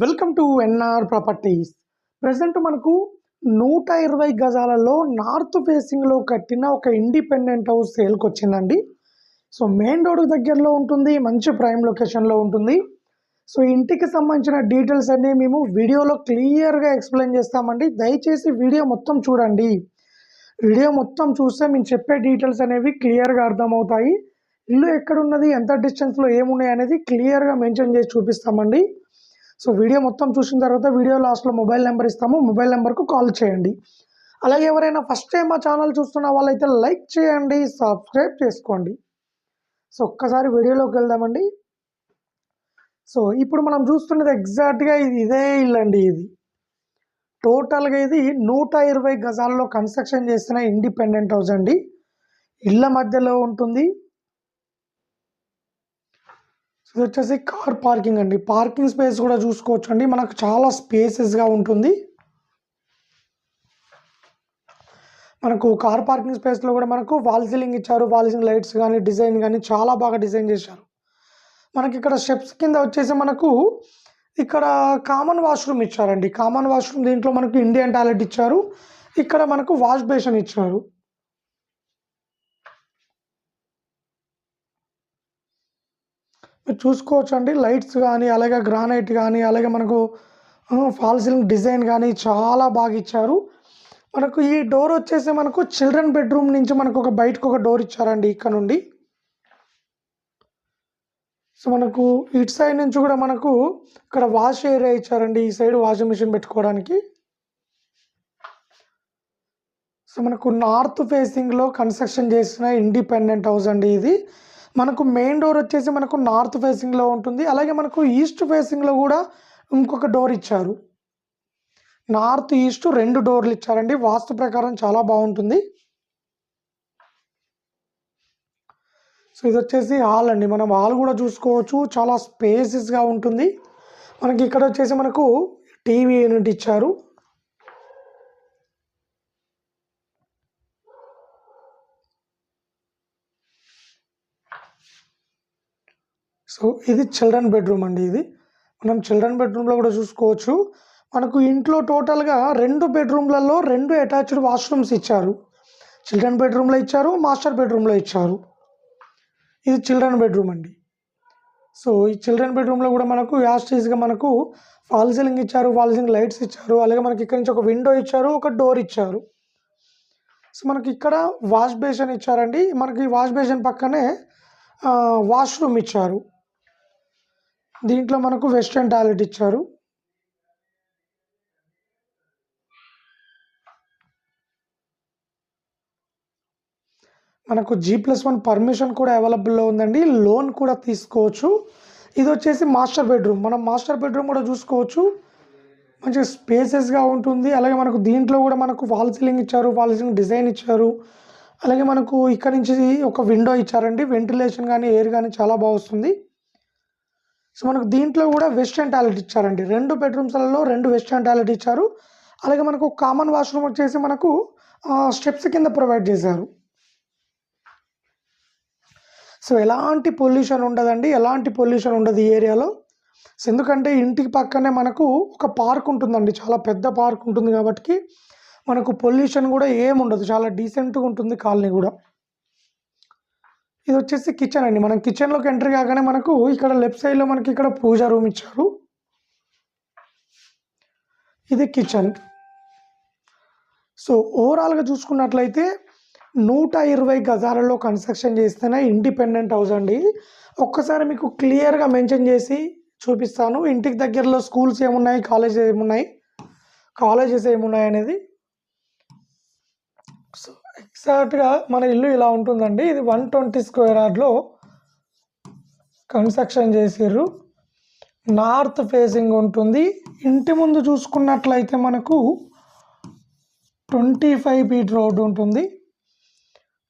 Welcome to NR properties. Present మనకు నూట ఇరవై గజాలలో నార్త్ ఫేసింగ్లో కట్టిన ఒక ఇండిపెండెంట్ హౌస్ సేల్కి వచ్చిందండి. సో మెయిన్ రోడ్ దగ్గరలో ఉంటుంది మంచి ప్రైమ్ లొకేషన్లో ఉంటుంది. సో ఇంటికి సంబంధించిన డీటెయిల్స్ అన్నీ మేము వీడియోలో క్లియర్గా ఎక్స్ప్లెయిన్ చేస్తామండి. దయచేసి వీడియో మొత్తం చూడండి. వీడియో మొత్తం చూస్తే మేము చెప్పే డీటెయిల్స్ అనేవి క్లియర్గా అర్థమవుతాయి. ఇల్లు ఎక్కడున్నది ఎంత డిస్టెన్స్లో ఏమున్నాయి అనేది క్లియర్గా మెన్షన్ చేసి చూపిస్తామండి. సో వీడియో మొత్తం చూసిన తర్వాత వీడియో లాస్ట్లో మొబైల్ నెంబర్ ఇస్తాము. మొబైల్ నెంబర్కు కాల్ చేయండి. అలాగే ఎవరైనా ఫస్ట్ టైం మా ఛానల్ చూస్తున్న వాళ్ళైతే లైక్ చేయండి సబ్స్క్రైబ్ చేసుకోండి. సో ఒక్కసారి వీడియోలోకి వెళ్దామండి. సో ఇప్పుడు మనం చూస్తున్నది ఎగ్జాక్ట్గా ఇది ఇదే ఇల్లు అండి ఇది. టోటల్గా ఇది నూట ఇరవై గజాల్లో కన్స్ట్రక్షన్ చేసిన ఇండిపెండెంట్ హౌస్ అండి. ఇళ్ళ మధ్యలో ఉంటుంది. ఇది వచ్చేసి కార్ పార్కింగ్ అండి. పార్కింగ్ స్పేస్ కూడా చూసుకోవచ్చు అండి మనకు చాలా స్పేసెస్గా ఉంటుంది. మనకు కార్ పార్కింగ్ స్పేస్లో కూడా మనకు వాల్ సీలింగ్ ఇచ్చారు. వాల్ సీలింగ్ లైట్స్ కానీ డిజైన్ కానీ చాలా బాగా డిజైన్ చేశారు. మనకి ఇక్కడ స్టెప్స్ కింద వచ్చేసి మనకు ఇక్కడ కామన్ వాష్రూమ్ ఇచ్చారండి. కామన్ వాష్రూమ్ దీంట్లో మనకు ఇండియన్ టాయిలెట్ ఇచ్చారు. ఇక్కడ మనకు వాష్ బేషన్ ఇచ్చారు. మీరు చూసుకోవచ్చు అండి లైట్స్ కానీ అలాగే గ్రానైట్ కానీ అలాగే మనకు ఫాల్ సీలింగ్ డిజైన్ కానీ చాలా బాగా ఇచ్చారు. మనకు ఈ డోర్ వచ్చేసి మనకు చిల్డ్రన్ బెడ్రూమ్ నుంచి మనకు ఒక బయటకు ఒక డోర్ ఇచ్చారండి ఇక్కడ నుండి. సో మనకు ఇటు సైడ్ నుంచి కూడా మనకు ఇక్కడ వాష్ ఏరియా ఇచ్చారండి. ఈ సైడ్ వాషింగ్ మిషన్ పెట్టుకోవడానికి. సో మనకు నార్త్ ఫేసింగ్లో కన్స్ట్రక్షన్ చేసిన ఇండిపెండెంట్ హౌస్ అండి ఇది. మనకు మెయిన్ డోర్ వచ్చేసి మనకు నార్త్ ఫేసింగ్లో ఉంటుంది. అలాగే మనకు ఈస్ట్ ఫేసింగ్లో కూడా ఇంకొక డోర్ ఇచ్చారు. నార్త్ ఈస్ట్ రెండు డోర్లు ఇచ్చారండి. వాస్తు ప్రకారం చాలా బాగుంటుంది. సో ఇది వచ్చేసి హాల్ అండి. మనం హాల్ కూడా చూసుకోవచ్చు. చాలా స్పేసెస్గా ఉంటుంది. మనకి ఇక్కడ వచ్చేసి మనకు టీవీ యూనిట్ ఇచ్చారు. సో ఇది చిల్డ్రన్ బెడ్రూమ్ అండి ఇది. మనం చిల్డ్రన్ బెడ్రూమ్లో కూడా చూసుకోవచ్చు. మనకు ఇంట్లో టోటల్గా రెండు బెడ్రూమ్లలో రెండు అటాచ్డ్ వాష్రూమ్స్ ఇచ్చారు. చిల్డ్రన్ బెడ్రూమ్లో ఇచ్చారు మాస్టర్ బెడ్రూమ్లో ఇచ్చారు. ఇది చిల్డ్రన్ బెడ్రూమ్ అండి. సో ఈ చిల్డ్రన్ బెడ్రూమ్లో కూడా మనకు యాస్టీస్గా మనకు ఫాల్ సీలింగ్ ఇచ్చారు ఫాల్ సీలింగ్ లైట్స్ ఇచ్చారు అలాగే మనకి ఇక్కడ నుంచి ఒక విండో ఇచ్చారు ఒక డోర్ ఇచ్చారు. సో మనకి ఇక్కడ వాష్ బేసిన్ ఇచ్చారండి. మనకి వాష్ బేసిన్ పక్కనే వాష్రూమ్ ఇచ్చారు. దీంట్లో మనకు వెస్ట్రన్ టాయిలెట్ ఇచ్చారు. మనకు జీ ప్లస్ వన్ పర్మిషన్ కూడా అవైలబుల్లో ఉందండి. లోన్ కూడా తీసుకోవచ్చు. ఇది వచ్చేసి మాస్టర్ బెడ్రూమ్. మనం మాస్టర్ బెడ్రూమ్ కూడా చూసుకోవచ్చు. మంచిగా స్పేసెస్గా ఉంటుంది. అలాగే మనకు దీంట్లో కూడా మనకు వాల్ సీలింగ్ ఇచ్చారు వాల్ సీలింగ్ డిజైన్ ఇచ్చారు. అలాగే మనకు ఇక్కడ నుంచి ఒక విండో ఇచ్చారండి. వెంటిలేషన్ కానీ ఎయిర్ కానీ చాలా బాగా వస్తుంది. సో మనకు దీంట్లో కూడా వెస్టర్న్ టాయిలెట్ ఇచ్చారండి. రెండు బెడ్రూమ్స్లలో రెండు వెస్టర్న్ టాయిలెట్ ఇచ్చారు. అలాగే మనకు కామన్ వాష్రూమ్ వచ్చేసి మనకు స్టెప్స్ కింద ప్రొవైడ్ చేశారు. సో ఎలాంటి పొల్యూషన్ ఉండదండి. ఎలాంటి పొల్యూషన్ ఉండదు ఈ ఏరియాలో. సో ఎందుకంటే ఇంటికి పక్కనే మనకు ఒక పార్క్ ఉంటుందండి. చాలా పెద్ద పార్క్ ఉంటుంది కాబట్టి మనకు పొల్యూషన్ కూడా ఏముండదు. చాలా డీసెంట్గా ఉంటుంది కాలనీ కూడా. ఇది వచ్చేసి కిచెన్ అండి. మనం కిచెన్లోకి ఎంట్రీ కాగానే మనకు ఇక్కడ లెఫ్ట్ సైడ్లో మనకి ఇక్కడ పూజ రూమ్ ఇచ్చారు. ఇది కిచెన్ సో ఓవరాల్గా చూసుకున్నట్లయితే నూట ఇరవై గజాలలో కన్స్ట్రక్షన్ చేస్తేనే ఇండిపెండెంట్ హౌస్ అండి. ఒక్కసారి మీకు క్లియర్గా మెన్షన్ చేసి చూపిస్తాను. ఇంటికి దగ్గరలో స్కూల్స్ ఏమున్నాయి కాలేజెస్ ఏమున్నాయి కాలేజెస్ ఏమున్నాయి అనేది ఎగ్జాక్ట్గా మన ఇల్లు ఇలా ఉంటుందండి. ఇది వన్ ట్వంటీ స్క్వేర్ యార్డ్లో కన్స్ట్రక్షన్ చేసిర్రు. నార్త్ ఫేసింగ్ ఉంటుంది. ఇంటి ముందు చూసుకున్నట్లయితే మనకు ట్వంటీ ఫైవ్ ఫీట్ రోడ్ ఉంటుంది.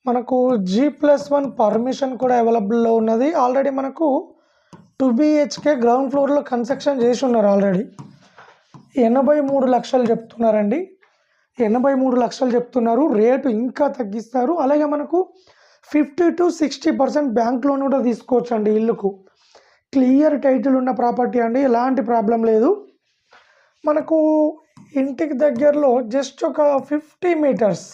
మనకు జీ ప్లస్ వన్ పర్మిషన్ కూడా అవైలబుల్లో ఉన్నది. ఆల్రెడీ మనకు టూ బిహెచ్కే గ్రౌండ్ ఫ్లోర్లో కన్స్ట్రక్షన్ చేసి ఉన్నారు ఆల్రెడీ. ఎనభై మూడు లక్షలు చెప్తున్నారండి. ఎనభై మూడు లక్షలు చెప్తున్నారు. రేటు ఇంకా తగ్గిస్తారు. అలాగే మనకు fifty to sixty percent bank loan కూడా తీసుకోవచ్చు అండి ఇల్లుకు. క్లియర్ టైటిల్ ఉన్న ప్రాపర్టీ అండి. ఎలాంటి ప్రాబ్లం లేదు. మనకు ఇంటికి దగ్గరలో జస్ట్ ఒక ఫిఫ్టీ మీటర్స్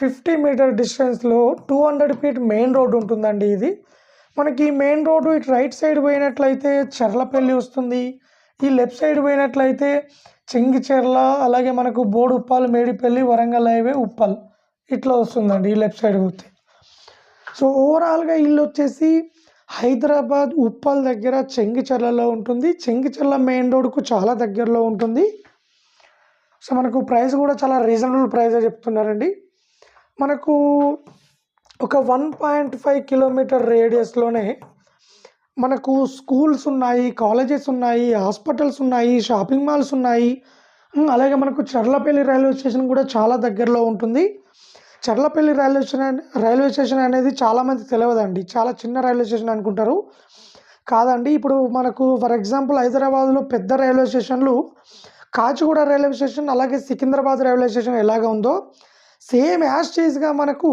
ఫిఫ్టీ మీటర్ డిస్టెన్స్లో two hundred feet main road ఉంటుందండి ఇది. మనకి మెయిన్ రోడ్డు ఇటు రైట్ సైడ్ పోయినట్లయితే చెర్లపల్లి వస్తుంది. ఈ లెఫ్ట్ సైడ్ పోయినట్లయితే చెంగిచెర్ల అలాగే మనకు బోడు ఉప్పల్ మేడిపల్లి వరంగల్ హైవే ఉప్పల్. ఇట్లా వస్తుందండి ఈ లెఫ్ట్ సైడ్ పోతే. సో ఓవరాల్గా ఇల్లు వచ్చేసి హైదరాబాద్ ఉప్పల్ దగ్గర చెంగిచెర్లలో ఉంటుంది. చెంగిచెర్ల మెయిన్ రోడ్కు చాలా దగ్గరలో ఉంటుంది. సో మనకు ప్రైస్ కూడా చాలా రీజనబుల్ ప్రైస్ చెప్తున్నారండి. మనకు ఒక వన్ పాయింట్ ఫైవ్ కిలోమీటర్ రేడియస్లోనే మనకు స్కూల్స్ ఉన్నాయి కాలేజెస్ ఉన్నాయి హాస్పిటల్స్ ఉన్నాయి షాపింగ్ మాల్స్ ఉన్నాయి. అలాగే మనకు చర్లపల్లి రైల్వే స్టేషన్ కూడా చాలా దగ్గరలో ఉంటుంది. Charlapalli railway station railway station అనేది చాలామంది తెలియదండి చాలా చిన్న రైల్వే స్టేషన్ అనుకుంటారు. కాదండి ఇప్పుడు మనకు ఫర్ ఎగ్జాంపుల్ హైదరాబాద్లో పెద్ద రైల్వే స్టేషన్లు కాచిగూడ రైల్వే స్టేషన్ అలాగే సికింద్రాబాద్ రైల్వే స్టేషన్ ఎలాగ ఉందో సేమ్ యాజ్ చేజ్గా మనకు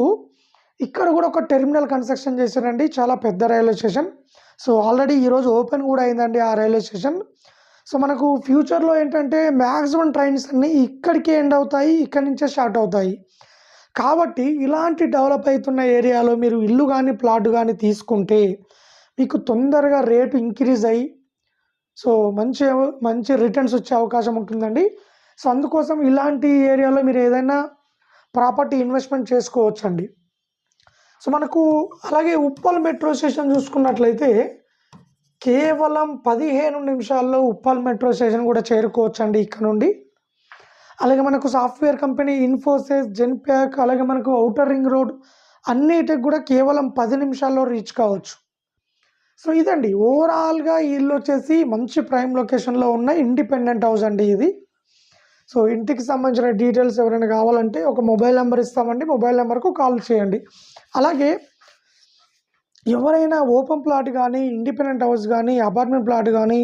ఇక్కడ కూడా ఒక టెర్మినల్ కన్స్ట్రక్షన్ చేశారండి. చాలా పెద్ద రైల్వే స్టేషన్. సో ఆల్రెడీ ఈరోజు ఓపెన్ కూడా అయిందండి ఆ రైల్వే స్టేషన్. సో మనకు ఫ్యూచర్లో ఏంటంటే మ్యాక్సిమం ట్రైన్స్ అన్నీ ఇక్కడికే ఎండ్ అవుతాయి ఇక్కడి నుంచే స్టార్ట్ అవుతాయి. కాబట్టి ఇలాంటి డెవలప్ అవుతున్న ఏరియాలో మీరు ఇల్లు కానీ ప్లాట్ కానీ తీసుకుంటే మీకు తొందరగా రేటు ఇంక్రీజ్ అయ్యి సో మంచి మంచి రిటర్న్స్ వచ్చే అవకాశం ఉంటుందండి. సో అందుకోసం ఇలాంటి ఏరియాలో మీరు ఏదైనా ప్రాపర్టీ ఇన్వెస్ట్మెంట్ చేసుకోవచ్చండి. సో మనకు అలాగే ఉప్పల్ మెట్రో స్టేషన్ చూసుకున్నట్లయితే కేవలం పదిహేను నిమిషాల్లో ఉప్పల్ మెట్రో స్టేషన్ కూడా చేరుకోవచ్చండి ఇక్కడ నుండి. అలాగే మనకు సాఫ్ట్వేర్ కంపెనీ ఇన్ఫోసిస్ జెన్ప్యాక్ అలాగే మనకు ఔటర్ రింగ్ రోడ్ అన్నిటికి కూడా కేవలం పది నిమిషాల్లో రీచ్ కావచ్చు. సో ఇదండి. ఓవరాల్గా వీళ్ళు ఇల్లు వచ్చేసి మంచి ప్రైమ్ లొకేషన్లో ఉన్న ఇండిపెండెంట్ హౌస్ అండి ఇది. సో ఇంటికి సంబంధించిన డీటెయిల్స్ ఎవరైనా కావాలంటే ఒక మొబైల్ నెంబర్ ఇస్తామండి. మొబైల్ నెంబర్కు కాల్ చేయండి. అలాగే ఎవరైనా ఓపెన్ ప్లాట్ కానీ ఇండిపెండెంట్ హౌస్ కానీ అపార్ట్మెంట్ ప్లాట్ కానీ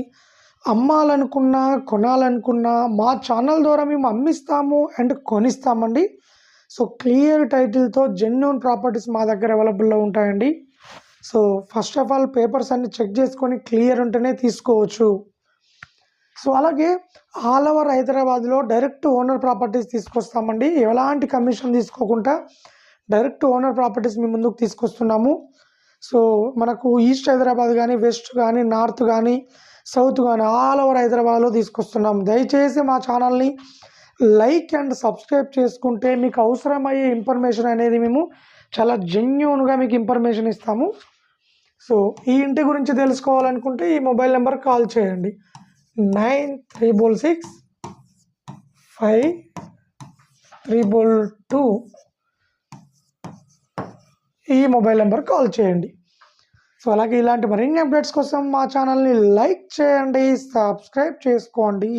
అమ్మాలనుకున్నా కొనాలనుకున్నా మా ఛానల్ ద్వారా మేము అమ్మిస్తాము అండ్ కొనిస్తామండి. సో క్లియర్ టైటిల్తో జెన్యున్ ప్రాపర్టీస్ మా దగ్గర అవైలబుల్లో ఉంటాయండి. So first of all papers అన్ని చెక్ చేసుకొని క్లియర్ ఉంటేనే తీసుకోవచ్చు. సో అలాగే ఆల్ ఓవర్ హైదరాబాద్లో డైరెక్ట్ ఓనర్ ప్రాపర్టీస్ తీసుకొస్తామండి. ఎలాంటి కమిషన్ తీసుకోకుండా డైరెక్ట్ ఓనర్ ప్రాపర్టీస్ మీ ముందుకు తీసుకొస్తున్నాము. సో మనకు ఈస్ట్ హైదరాబాద్ కానీ వెస్ట్ కానీ నార్త్ కానీ సౌత్ కానీ ఆల్ ఓవర్ హైదరాబాద్లో తీసుకొస్తున్నాము. దయచేసి మా ఛానల్ని లైక్ అండ్ సబ్స్క్రైబ్ చేసుకుంటే మీకు అవసరమయ్యే ఇన్ఫర్మేషన్ అనేది మేము చాలా జెన్యున్గా మీకు ఇన్ఫర్మేషన్ ఇస్తాము. సో ఈ ఇంటి గురించి తెలుసుకోవాలనుకుంటే ఈ మొబైల్ నెంబర్ కాల్ చేయండి. Nine triple six five triple two. ఈ మొబైల్ నెంబర్ కాల్ చేయండి. సో అలాగే ఇలాంటి మరిన్ని అప్డేట్స్ కోసం మా ఛానల్ని లైక్ చేయండి సబ్స్క్రైబ్ చేసుకోండి.